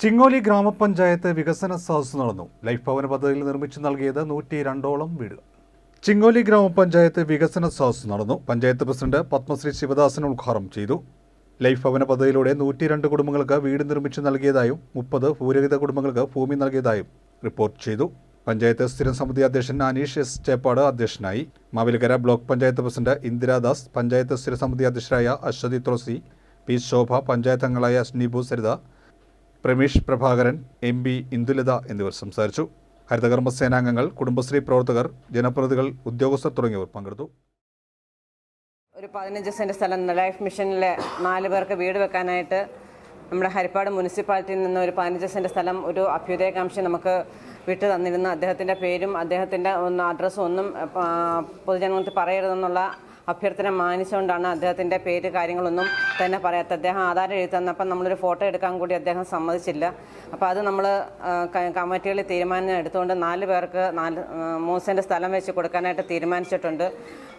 ചിങ്ങോലി ഗ്രാമപഞ്ചായത്ത് വികസന സദസ് നടന്നു. ലൈഫ് ഭവന പദ്ധതിയിൽ നിർമ്മിച്ചു നൽകിയത് നൂറ്റി രണ്ടോളം വീടുകൾ. ചിങ്ങോലി ഗ്രാമപഞ്ചായത്ത് വികസന സദസ് നടന്നു. പഞ്ചായത്ത് പ്രസിഡന്റ് പത്മശ്രീ ശിവദാസൻ ഉദ്ഘാടനം ചെയ്തു. ലൈഫ് ഭവന പദ്ധതിയിലൂടെ നൂറ്റി രണ്ട് കുടുംബങ്ങൾക്ക് വീട് നിർമ്മിച്ചു നൽകിയതായും മുപ്പത് ഭൂരഹിത കുടുംബങ്ങൾക്ക് ഭൂമി നൽകിയതായും റിപ്പോർട്ട് ചെയ്തു. പഞ്ചായത്ത് സ്ഥിരം സമിതി അധ്യക്ഷൻ അനീഷ് എസ് ചേപ്പാട് അധ്യക്ഷനായി. മാവേലിക്കര ബ്ലോക്ക് പഞ്ചായത്ത് പ്രസിഡന്റ് ഇന്ദിരാദാസ് പഞ്ചായത്ത് സ്ഥിര സമിതി അധ്യക്ഷരായ അശ്വതി തുളസി പി ശോഭ പഞ്ചായത്ത് അംഗങ്ങളായ സ്നീബു സരിത പ്രമീഷ് പ്രഭാകരൻ എം പി ഇന്ദുലത എന്നിവർ സംസാരിച്ചു. ഹരിതകർമ്മ സേനാംഗങ്ങൾ കുടുംബശ്രീ പ്രവർത്തകർ ജനപ്രതിനിധികൾ ഉദ്യോഗസ്ഥർ തുടങ്ങിയവർ പങ്കെടുത്തു. ഒരു പതിനഞ്ച് സെന്റ് സ്ഥലം ലൈഫ് മിഷനിലെ നാല് പേർക്ക് വീട് വെക്കാനായിട്ട് നമ്മുടെ ഹരിപ്പാട് മുനിസിപ്പാലിറ്റിയിൽ നിന്ന് ഒരു പതിനഞ്ച് സെന്റ് സ്ഥലം ഒരു അഭ്യുദയകാംക്ഷി നമുക്ക് വിട്ടു തന്നിരുന്നു. അദ്ദേഹത്തിന്റെ പേരും അദ്ദേഹത്തിന്റെ ഒന്ന് അഡ്രസ്സും ഒന്നും പൊതുജനങ്ങൾക്ക് പറയരുതെന്നുള്ള അഭ്യർത്ഥന മാനിച്ചുകൊണ്ടാണ് അദ്ദേഹത്തിന്റെ പേര് കാര്യങ്ങളൊന്നും തന്നെ പറയാത്ത അദ്ദേഹം ആധാരം എഴുതി തന്നപ്പം നമ്മളൊരു ഫോട്ടോ എടുക്കാൻ കൂടി അദ്ദേഹം സമ്മതിച്ചില്ല. അപ്പോൾ അത് നമ്മൾ കമ്മിറ്റികളിൽ തീരുമാനം എടുത്തുകൊണ്ട് നാല് പേർക്ക് നാല് മൂന്ന് സെന്റ് സ്ഥലം വെച്ച് കൊടുക്കാനായിട്ട് തീരുമാനിച്ചിട്ടുണ്ട്.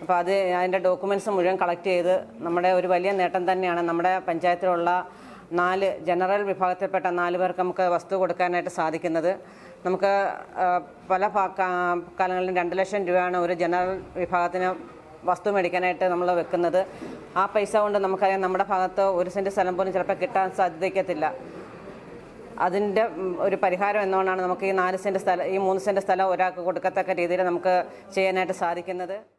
അപ്പോൾ അത് അതിന്റെ ഡോക്യുമെന്റ്സ് മുഴുവൻ കളക്ട് ചെയ്ത് നമ്മുടെ ഒരു വലിയ നേട്ടം തന്നെയാണ് നമ്മുടെ പഞ്ചായത്തിലുള്ള നാല് ജനറൽ വിഭാഗത്തിൽപ്പെട്ട നാല് പേർക്ക് നമുക്ക് വസ്തു കൊടുക്കാനായിട്ട് സാധിക്കുന്നത്. നമുക്ക് പല കാലങ്ങളിലും രണ്ട് ലക്ഷം രൂപയാണ് ഒരു ജനറൽ വിഭാഗത്തിന് വസ്തു മേടിക്കാനായിട്ട് നമ്മൾ വെക്കുന്നത്. ആ പൈസ കൊണ്ട് നമുക്കറിയാം നമ്മുടെ ഭാഗത്ത് ഒരു സെന്റ് സ്ഥലം പോലും ചിലപ്പോൾ കിട്ടാൻ സാധ്യതയ്ക്കത്തില്ല. അതിന്റെ ഒരു പരിഹാരം എന്നുകൊണ്ടാണ് നമുക്ക് ഈ നാല് സെന്റ് സ്ഥലം ഈ മൂന്ന് സെന്റ് സ്ഥലം ഒരാൾക്ക് കൊടുക്കത്തക്ക രീതിയിൽ നമുക്ക് ചെയ്യാനായിട്ട് സാധിക്കുന്നത്.